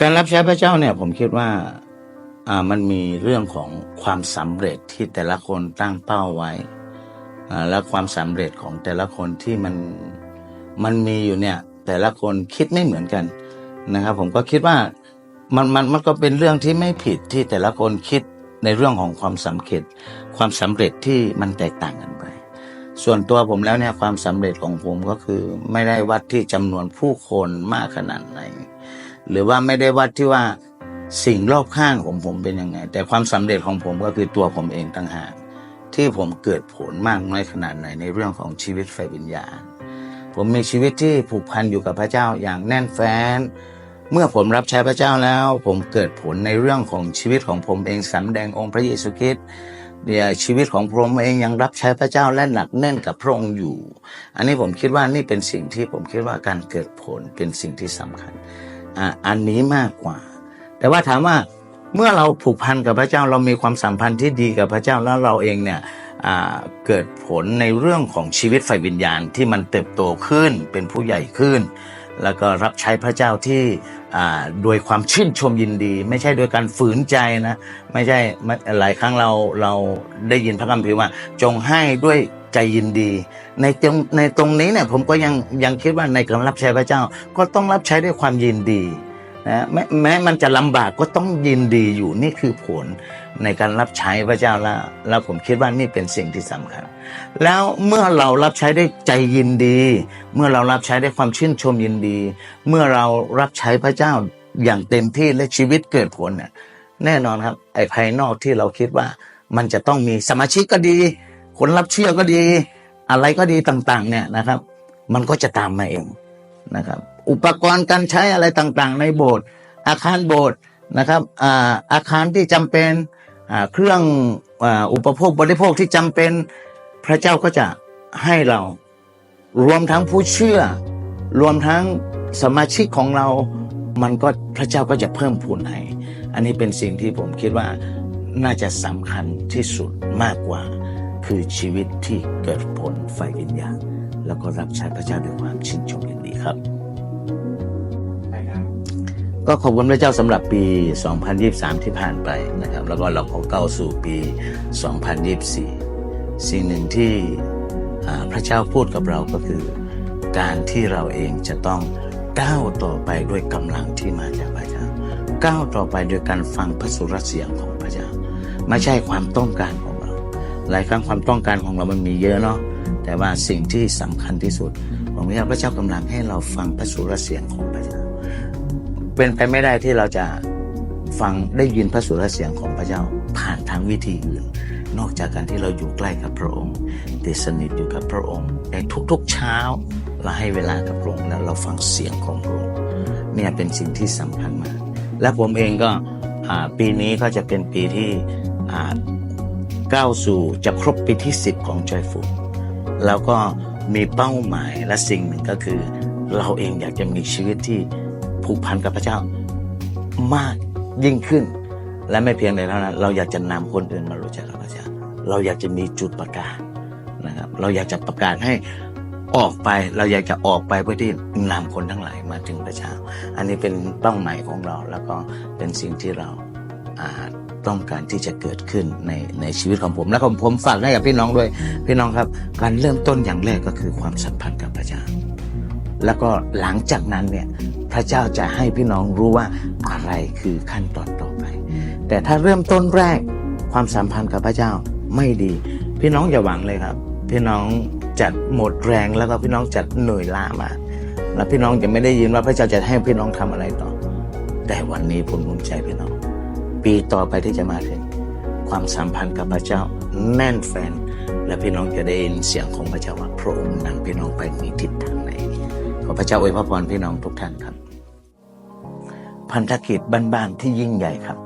การรับใช้พระเจ้าเนี่ยผมคิดว่าอ่ามันมีเรื่องของความสำเร็จที่แต่ละคนตั้งเป้าไว้อ่าและความสำเร็จของแต่ละคนที่มันมันมีอยู่เนี่ย แต่ละคนคิดไม่เหมือนกันนะครับ ผมก็คิดว่ามันมันมันก็เป็นเรื่องที่ไม่ผิดที่แต่ละคนคิดในเรื่องของความสำเร็จ ความสำเร็จที่มันแตกต่างกันไป ส่วนตัวผมแล้วเนี่ยความสำเร็จของผมก็คือไม่ได้วัดที่จำนวนผู้คนมากขนาดไหน หรือว่าไม่ได้วัดที่ว่าสิ่งรอบข้างของผมเป็นยังไง แต่ความสำเร็จของผมก็คือตัวผมเองต่างหากที่ผมเกิดผลมากน้อยขนาดไหนในเรื่องของชีวิตไฟวิญญาณ ผมมีชีวิตที่ผูกพันอยู่กับพระเจ้าอย่างแน่นแฟ้น เมื่อผมรับใช้พระเจ้าแล้ว ผมเกิดผลในเรื่องของชีวิตของผมเองสำแดงองค์พระเยซูคริสต์เนี่ยชีวิตของผมเองยังรับใช้พระเจ้าและหนักแน่นกับพระองค์อยู่ อันนี้ผมคิดว่านี่เป็นสิ่งที่ผมคิดว่าการเกิดผลเป็นสิ่งที่สำคัญ อะอันนี้มากกว่า แต่ว่าถามว่าเมื่อเราผูกพันกับพระเจ้าเรามีความสัมพันธ์ที่ดีกับพระเจ้าแล้วเราเองเนี่ยเกิดผลในเรื่องของชีวิตไฟวิญญาณที่มันเติบโตขึ้นเป็นผู้ใหญ่ขึ้น แล้วก็รับใช้พระเจ้าที่อ่าโดยความชื่นชมยินดี ไม่ใช่โดยการฝืนใจนะ ไม่ใช่หลายครั้งเราเราได้ยินพระคัมภีร์ว่าจงให้ด้วย ใจยินดี ในตรงในตรงนี้เนี่ยผมก็ยังยังคิดว่าในการรับใช้พระเจ้า ก็ต้องรับใช้ด้วยความยินดีนะแม้แม้มันจะลำบากก็ต้องยินดีอยู่นี่คือผลในการรับใช้พระเจ้าแล้วแล้วผมคิดว่านี่เป็นสิ่งที่สำคัญ แล้วเมื่อเรารับใช้ได้ใจยินดี เมื่อเรารับใช้ได้ความชื่นชมยินดี เมื่อเรารับใช้พระเจ้าอย่างเต็มที่และชีวิตเกิดผลเนี่ยแน่นอนครับ ไอ้ภายนอกที่เราคิดว่ามันจะต้องมีสมาชิกก็ดี คนรับเชื่อก็ดี อะไรก็ดีต่างๆ เนี่ยนะครับ มันก็จะตามมาเองนะครับ อุปกรณ์การใช้อะไรต่างๆ ในโบสถ์อาคารโบสถ์นะครับอาอาคารที่จำเป็นเครื่องอ,อุปโภคบริโภคที่จำเป็นพระเจ้าก็จะให้เรา รวมทั้งผู้เชื่อ รวมทั้งสมาชิกของเรา มันก็พระเจ้าก็จะเพิ่มพูนให้อันนี้เป็นสิ่งที่ผมคิดว่าน่าจะสำคัญที่สุดมากกว่า คือชีวิตที่เกิดผลไฟวิญญาณแล้วก็รับใช้พระเจ้าด้วยความชื่นชมยินดีครับ ก็ขอบคุณพระเจ้าสำหรับปี 2023 ที่ผ่านไปนะครับ แล้วก็เราก็เข้าสู่ปี 2024 สิ่งหนึ่งที่อ่าพระเจ้าพูดกับเราก็คือ การที่เราเองจะต้องก้าวต่อไปด้วยกำลังที่มาจากพระเจ้าก้าวต่อไปโดยการฟังพระสุรเสียงของพระเจ้า ไม่ใช่ความต้องการของเรา หลายครั้งความต้องการของเรามันมีเยอะเนาะแต่ว่าสิ่งที่สำคัญที่สุดผมอยากพระเจ้ากำลังให้เราฟังพระสุรเสียงของพระเจ้า เป็นไปไม่ได้ที่เราจะฟังได้ยินพระสุรเสียงของพระเจ้าผ่านทางวิธีอื่น นอกจากการที่เราอยู่ใกล้กับพระองค์ติดสนิทอยู่กับพระองค์ในทุกๆเช้าเราให้เวลากับพระองค์แล้วเราฟังเสียงของพระองค์เนี่ยเป็นสิ่งที่สำคัญมาก และผมเองก็ปีนี้ก็จะเป็นปีที่ ก้าวสู่จะครบปีที่ 10 ของ Joyful แล้วก็มีเป้าหมายและสิ่งหนึ่งก็คือ เราเองอยากจะมีชีวิตที่ผูกพันกับพระเจ้ามากยิ่งขึ้น และไม่เพียงแต่เท่านั้น เราอยากจะนำคนอื่นมารู้จักพระเจ้าเราอยากจะมีจุดประกาศนะครับ เราอยากจะประกาศให้ออกไปเราอยากจะออกไปเพื่อที่นำคนทั้งหลายมาถึงพระเจ้า อันนี้เป็นเป้าหมายของเราแล้วก็เป็นสิ่งที่เราอา ต้องการที่จะเกิดขึ้นในในชีวิตของผม และผมผมฝากให้กับพี่น้องด้วย พี่น้องครับ การเริ่มต้นอย่างแรกก็คือความสัมพันธ์กับพระเจ้า แล้วก็หลังจากนั้นเนี่ยพระเจ้าจะให้พี่น้องรู้ว่าอะไรคือขั้นตอนต่อไป แต่ถ้าเริ่มต้นแรกความสัมพันธ์กับพระเจ้าไม่ดี พี่น้องอย่าหวังเลยครับ พี่น้องจะหมดแรงแล้วก็พี่น้องจะเหนื่อยล้ามาแล้วพี่น้องจะไม่ได้ยินว่าพระเจ้าจะให้พี่น้องทำอะไรต่อ แต่วันนี้ผมภูมิใจพี่น้อง ปีต่อไปที่จะมาถึง ความสัมพันธ์กับพระเจ้าแน่นแฟน และพี่น้องจะได้ยินเสียงของพระเจ้าว่าพระองค์นำพี่น้องไปในทิศทางไหนขอพระเจ้าอวยพรพี่น้องทุกท่านครับ พันธกิจบ้านๆที่ยิ่งใหญ่ครับ